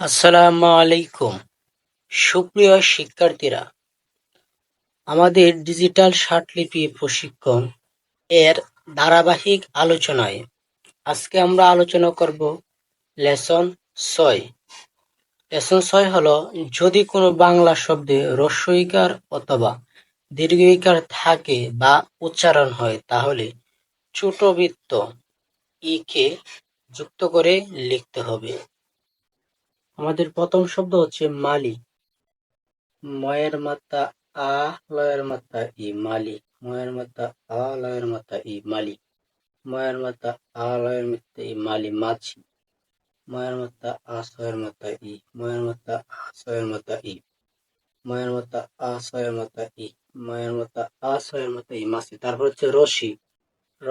আসসালামু আলাইকুম। সুপ্রিয় শিক্ষার্থীরা, আমাদের ডিজিটাল স্বার্থলিপি প্রশিক্ষণ এর ধারাবাহিক আলোচনায় আজকে আমরা আলোচনা করব লেসন ছয়। লেসন ছয় হলো, যদি কোনো বাংলা শব্দে রস্বইকার অথবা দীর্ঘইকার থাকে বা উচ্চারণ হয়, তাহলে ছোট বৃত্ত ই কে যুক্ত করে লিখতে হবে। আমাদের প্রথম শব্দ হচ্ছে মালি। ময়ের মাত্রা আ, লয়ের মাত্রা ই, মালি। ময়ের মাত্রা আ, লয়ের মাত্রা ই, মালি। ময়ের মাত্রা আ, লয়ের মাত্রা ই, মালি, মাছি। ময়ের মাত্রা আ ছয়ের মাত্রা ই, ময়ের মাত্রা আ ছয়ের মাত্রা ই। ময়ের মাত্রা আ ছয়ের মাত্রা ই, ময়ের মাত্রা আ ছয়ের মাত্রা ই, মাছি। তারপর হচ্ছে রশি র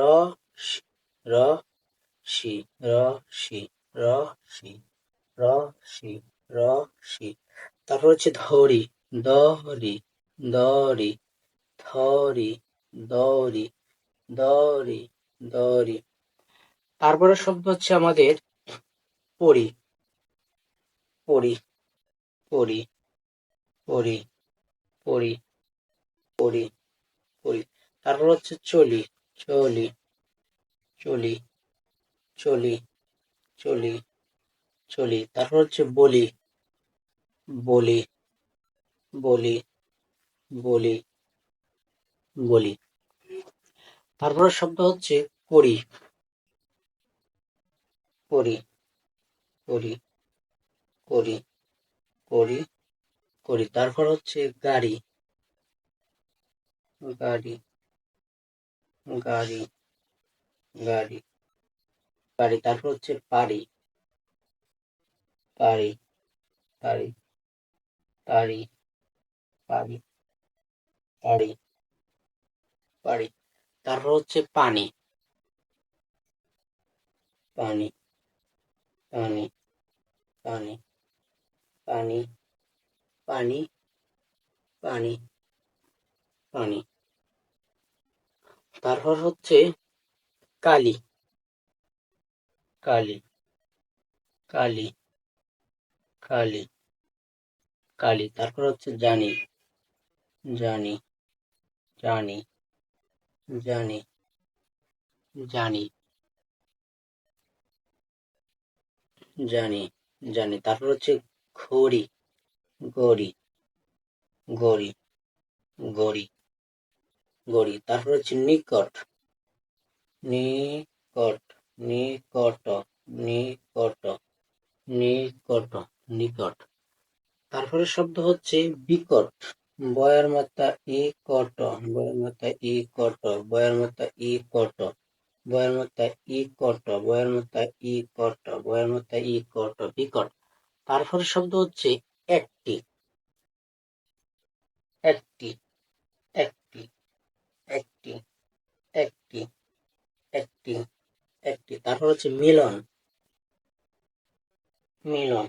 র, শি র শি র, শি। র র তারপর হচ্ছে ধরি, দরি দরি, ধরি, দরি দরি দরি। তারপরে শব্দ হচ্ছে আমাদের পরি পরি পরি পরি পরি পরি পরি। তারপর হচ্ছে চলি চলি চলি চলি চলি চলি। তারপর হচ্ছে বলি। বলি। বলি। বলি। বলি। তারপরে শব্দ হচ্ছে করি। করি। করি। করি। করি। করি। তারপর হচ্ছে গাড়ি। গাড়ি। গাড়ি। গাড়ি। গাড়ি। তারপর হচ্ছে পারি পারি পারি পারি পারি পারি পারি। তারপর হচ্ছে পানি পানি পানি পানি পানি পানি পানি পানি। তারপর হচ্ছে কালি কালি কালি কালি কালি, তারপর হচ্ছে জানি জানি জানি জানি জানি জানি জানি, তারপর হচ্ছে ঘড়ি গড়ি গড়ি গড়ি গড়ি তারপর হচ্ছে নিকট নিকট নিকট নিকট নিকট নিকট। তারপরে শব্দ হচ্ছে বিকট। বয়ের মাত্রা ই কট, বয়ের মাত্রা ই কট, বয়ের মাত্রা ই কট, বয়ের মাত্রা ই কট, বয়ের মাত্রা ই কট, বয়ের মাত্রা ই কট, বিকট। তারপরে শব্দ হচ্ছে একটি। একটি একটি একটি একটি একটি একটি। তারপর হচ্ছে মিলন। মিলন।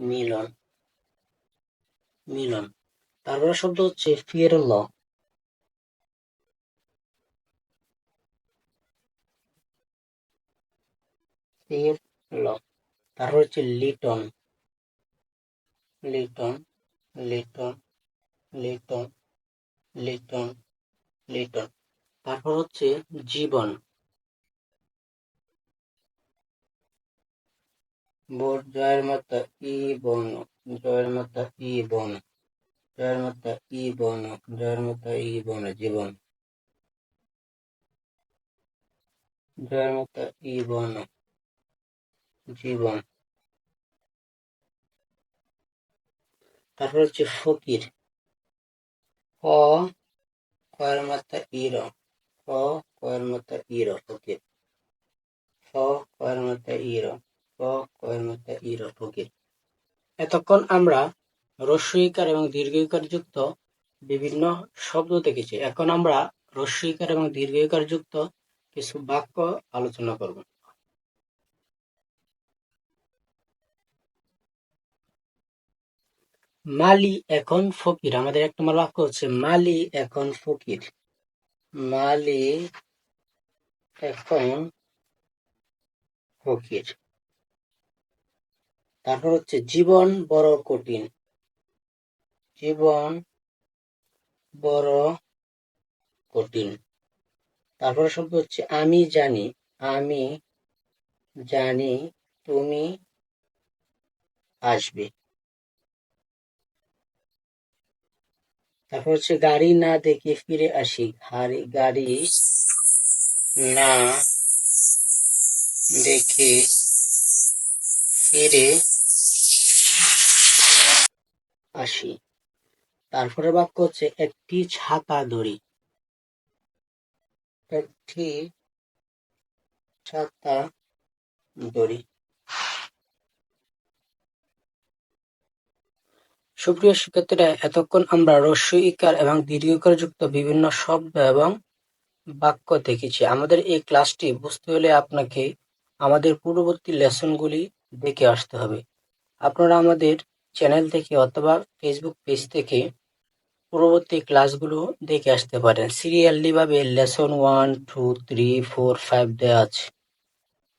মিলন। মিলন। তারপরে শব্দ হচ্ছে ফিরল ফিরল তারপর হচ্ছে লিটন লিটন লিটন লিটন লিটন লিটন তারপর হচ্ছে জীবন। বোর্ড জয়ের মাত্রা ই বর্ণ জয়ের মাত্রা ই বর্ণ জয়ের মাত্রা ই বর্ণ জয়ের মাত্রা ই বর্ণ জীবন জয়ের মাত্রা ই বর্ণ জীবন তারপর হচ্ছে ফকির। কয়ের মাত্রা ইর, ক, কয়ের মাত্রা ইর, ফকির। ক কয়ের মাত্রা ইর। এতক্ষণ আমরা রস্বইকার এবং দীর্ঘইকার যুক্ত বিভিন্ন শব্দ দেখেছি। এখন আমরা রস্বইকার এবং দীর্ঘইকার যুক্ত কিছু বাক্য আলোচনা করব। মালি এখন ফকির। আমাদের এক নম্বর বাক্য হচ্ছে, মালি এখন ফকির। মালি এখন ফকির। তারপর হচ্ছে জীবন বড় কঠিন। জীবন বড় কঠিন। তারপর শব্দ হচ্ছে, আমি জানি আমি জানি তুমি আসবে। তারপর হচ্ছে, গাড়ি না দেখে ফিরে আসি গাড়ি গাড়ি না দেখে ফিরে আসি তারপরে বাক্য হচ্ছে একটি ছাতা ধরি। একটি ছাতা ধরি। সুপ্রিয় শিক্ষার্থীরা, এতক্ষণ আমরা রস্য ইকার এবং দীর্ঘকার যুক্ত বিভিন্ন শব্দ এবং বাক্য দেখেছি। আমাদের এই ক্লাসটি বুঝতে হলে আপনাকে আমাদের পূর্ববর্তী লেসনগুলি দেখে আসতে হবে। আপনারা আমাদের চ্যানেল থেকে অথবা ফেসবুক পেজ থেকে পূর্ববর্তী ক্লাসগুলো দেখে আসতে পারেন। সিরিয়ালি ভাবে lesson one two three four five দেওয়া আছে।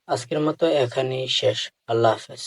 আজকের মতো এখানেই শেষ। আল্লাহ হাফেজ।